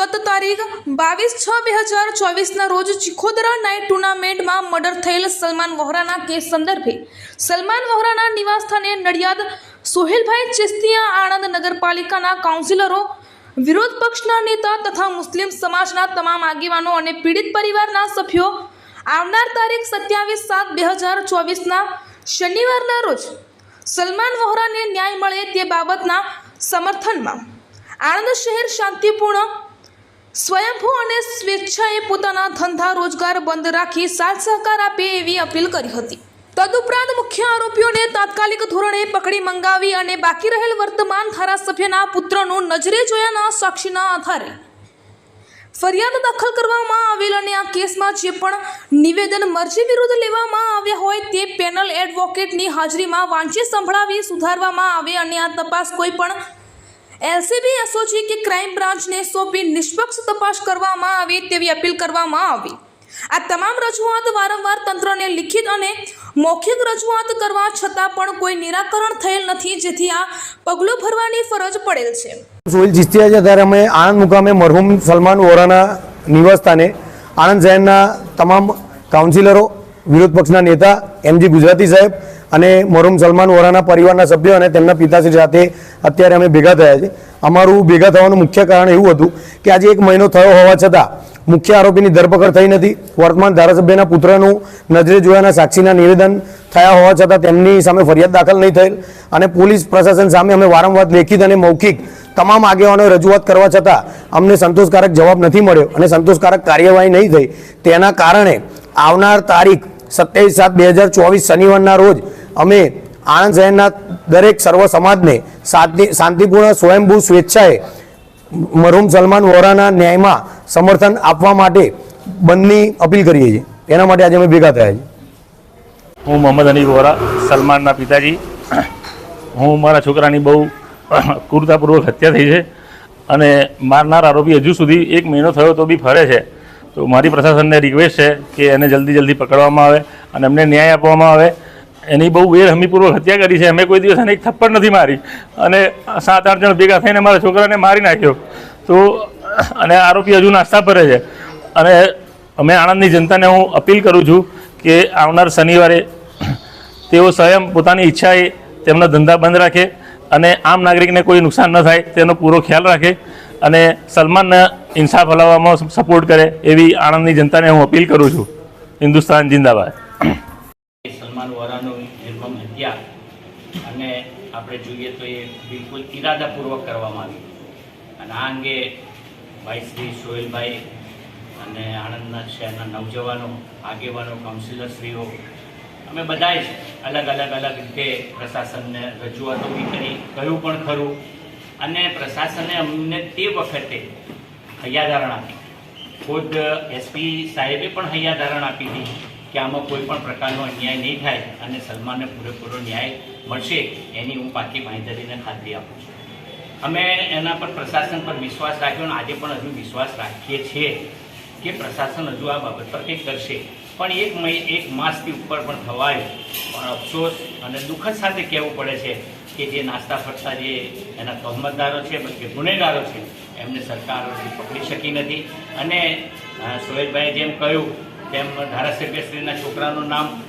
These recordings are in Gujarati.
બાવીસ છ બે હજાર ચોવીસના રોજ ચિખોદરા નાઇટ ટુર્નામેન્ટમાં મર્ડર થયેલ સલમાન વહોરાના કેસ સંદર્ભે સલમાન વહોરાના નિવાસસ્થાને નડિયાદ સોહેલભાઈ ચિસ્તિયા આણંદ નગરપાલિકાના કાઉન્સિલરો, વિરોધ પક્ષના નેતા તથા મુસ્લિમ સમાજના તમામ આગેવાનો અને પીડિત પરિવારના સભ્યો આવનાર તારીખ સત્યાવીસ સાત બે હજાર ચોવીસના શનિવારના રોજ સલમાન વહોરાને ન્યાય મળે તે બાબતના સમર્થનમાં આણંદ શહેર શાંતિપૂર્ણ સ્વયંભૂ અને સ્વેચ્છાએ પોતાના ધંધા રોજગાર બંધ રાખી સાથ સહકાર આપે એવી અપીલ કરી હતી. તદુપરાંત મુખ્ય આરોપીઓને તાત્કાલિક ધોરણે પકડી મંગાવી અને બાકી રહેલ વર્તમાન ધારાસભ્યના પુત્રનું નજરે જોયાના સાક્ષીના આધારે ફરિયાદ દાખલ કરવામાં આવેલ અને આ કેસમાં જે પણ નિવેદન મરજી વિરુદ્ધ લેવામાં આવ્યા હોય તે પેનલ એડવોકેટની હાજરીમાં વાંચી સંભળાવી સુધારવામાં આવે અને આ તપાસ કોઈ પણ એલસીબી એસઓજી કે ક્રાઇમ બ્રાન્ચને સોંપી નિષ્પક્ષ તપાસ કરવામાં આવે તેવી અપીલ કરવામાં આવી. આ તમામ રજૂઆત વારંવાર તંત્રને લિખિત અને મૌખિક રજૂઆત કરવા છતાં પણ કોઈ નિરાકરણ થયેલ નથી, જેથી આ પગલું ભરવાની ફરજ પડેલ છે. સોહિલ જીસ્તિયા છે ત્યારે અમે આણંદ મુકામે મરહુમ સલમાન વોરાના નિવાસસ્થાને આણંદ શહેરના તમામ કાઉન્સિલરો વિરોધ પક્ષના નેતા, એમજી ગુજરાતી સાહેબ અને મરહુમ સલમાન વોરાના પરિવારના સભ્યો અને તેમના પિતાશ્રી સાથે અત્યારે અમે ભેગા થયા છે અમારું ભેગા થવાનું મુખ્ય કારણ એવું હતું કે આજે એક મહિનો થયો હોવા છતાં મુખ્ય આરોપીની ધરપકડ થઈ નથી. વર્તમાન ધારાસભ્યના પુત્રનું નજરે જોયાના સાક્ષીના નિવેદન થયા હોવા છતાં તેમની સામે ફરિયાદ દાખલ નહીં થયેલ અને પોલીસ પ્રશાસન સામે અમે વારંવાર લેખિત અને મૌખિક તમામ આગેવાનોએ રજૂઆત કરવા છતાં અમને સંતોષકારક જવાબ નથી મળ્યો અને સંતોષકારક કાર્યવાહી નહીં થઈ. તેના કારણે આવનાર તારીખ સત્યાવીસ સાત બે હજાર ચોવીસ શનિવારના રોજ અમે આણંદ શહેરના દરેક સર્વ સમાજને શાંતિપૂર્ણ સ્વયંભૂ સ્વેચ્છાએ મરહુમ સલમાન વોરાના ન્યાયમાં સમર્થન આપવા માટે બંધની અપીલ કરીએ છીએ. એના માટે આજે અમે ભેગા થયા છીએ. હું મોહમ્મદ અની વોરા, સલમાનના પિતાજી. હું મારા છોકરાની બહુ ક્રૂરતાપૂર્વક હત્યા થઈ છે અને મારનાર આરોપી હજુ સુધી એક મહિનો થયો તો બી ફરે છે. તો મારી પ્રશાસનને રિક્વેસ્ટ છે કે એને જલ્દી જલ્દી પકડવામાં આવે અને એમને ન્યાય આપવામાં આવે. એની બહુ વેરહમીપૂર્વક હત્યા કરી છે. અમે કોઈ દિવસ એને એક થપ્પડ નથી મારી. અને સાત આઠ જણ ભેગા થઈને મારા છોકરાને મારી નાખ્યો. તો, અને આરોપી હજુ નાસ્તા ફરે છે. અને અમે આણંદની જનતાને હું અપીલ કરું છું કે આવનાર શનિવારે તેઓ સ્વયં પોતાની ઈચ્છાએ તેમના ધંધા બંધ રાખે અને આમ નાગરિકને કોઈ નુકસાન ન થાય તેનો પૂરો ખ્યાલ રાખે અને સલમાનને ઇન્સાફ હલાવવામાં સપોર્ટ કરે એવી આણંદની જનતાને હું અપીલ કરું છું. હિન્દુસ્તાન જિંદાબાદ. સલમાન વોરાનો નિર્મમ હત્યા. અને આપણે જોઈએ તો એ બિલકુલ ઇરાદાપૂર્વક કરવામાં આવી. અને આ અંગે ભાઈ શ્રી સોહેલભાઈ અને આણંદના શહેરના નવજવાનો, આગેવાનો, કાઉન્સિલરશ્રીઓ, અમે બધાએ જ અલગ અલગ અલગ રીતે પ્રશાસનને રજૂઆતો બી કરી કહ્યું પણ ખરું. અને પ્રશાસને અમને તે વખતે હૈયાધારણ આપી. ખુદ એસપી સાહેબે પણ હૈયાધારણ આપી હતી. કે આમાં કોઈ પણ પ્રકારનો અન્યાય નહીં થાય અને સલમાનને પૂરેપૂરો ન્યાય મળશે, એની હું પાકી બાંહેધરીને ખાતરી આપું છું. અમે એના પર પ્રશાસન પર વિશ્વાસ રાખ્યો અને આજે પણ હજુ વિશ્વાસ રાખીએ છીએ કે પ્રશાસન હજુ આ બાબત પર કંઈક કરશે. પણ એક મહિ, એક માસથી ઉપર પણ થવાય, પણ અફસોસ અને દુઃખદ સાથે કહેવું પડે છે કે જે નાસ્તા ફરતા જે એના તહમતદારો છે કે ગુનેગારો છે, એમને સરકાર પકડી શકી નથી. અને સોહેલભાઈએ જેમ કહ્યું તેમ ધારાસભ્યશ્રીના છોકરાનું નામ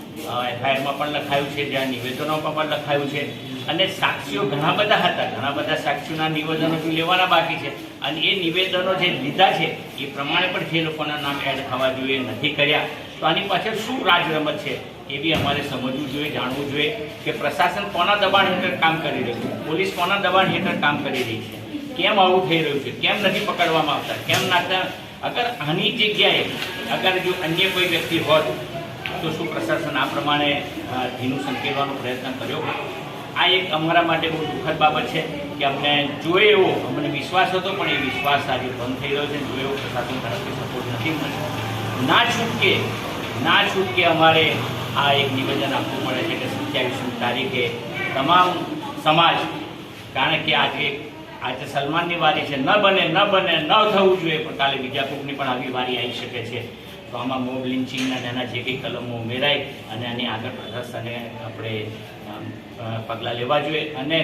એફઆઈઆરમાં પણ લખાયું છે, જ્યાં નિવેદનોમાં પણ લખાયું છે. અને સાક્ષીઓ ઘણા બધા હતા, ઘણા બધા સાક્ષીઓના નિવેદનો લેવાના બાકી છે. અને એ નિવેદનો જે લીધા છે, એ પ્રમાણે પણ જે લોકોના નામ એડ થવા જોઈએ, નથી કર્યા. તો આની પાછળ શું રાજરમત છે, એ બી અમારે સમજવું જોઈએ, જાણવું જોઈએ કે પ્રશાસન કોના દબાણ હેઠળ કામ કરી રહ્યું છે? પોલીસ કોના દબાણ હેઠળ કામ કરી રહી છે? કેમ આવું થઈ રહ્યું છે? કેમ નથી પકડવામાં આવતા? કેમ નાખતા અગર આની જગ્યાએ અગર જો અન્ય કોઈ વ્યક્તિ હોત, તો શું પ્રશાસન આ પ્રમાણે ધીનું સંકેલવાનો પ્રયત્ન કર્યો હોય આ એક અમારા માટે બહુ દુઃખદ બાબત છે કે અમને જોઈએ એવો, અમને વિશ્વાસ હતો, પણ એ વિશ્વાસ આજે બંધ થઈ રહ્યો છે જોઈએ એવો પ્રશાસન તરફથી સપોર્ટ નથી મળ્યો. ના છૂટકે ના છૂટકે અમારે આ એક નિવેદન આપવું પડે છે કે સત્યાવીસમી તારીખે તમામ સમાજ, કારણ કે આજે આજે સલમાનની વારી છે. ન બને ન બને, ન થવું જોઈએ, પણ કાલે બીજા કોકની પણ આવી વારી આવી શકે છે. તો આમાં મોબ લિન્ચિંગના એના જે કંઈ કલમો ઉમેરાય અને આની આગળ પ્રદર્શને આપણે પગલાં લેવા જોઈએ. અને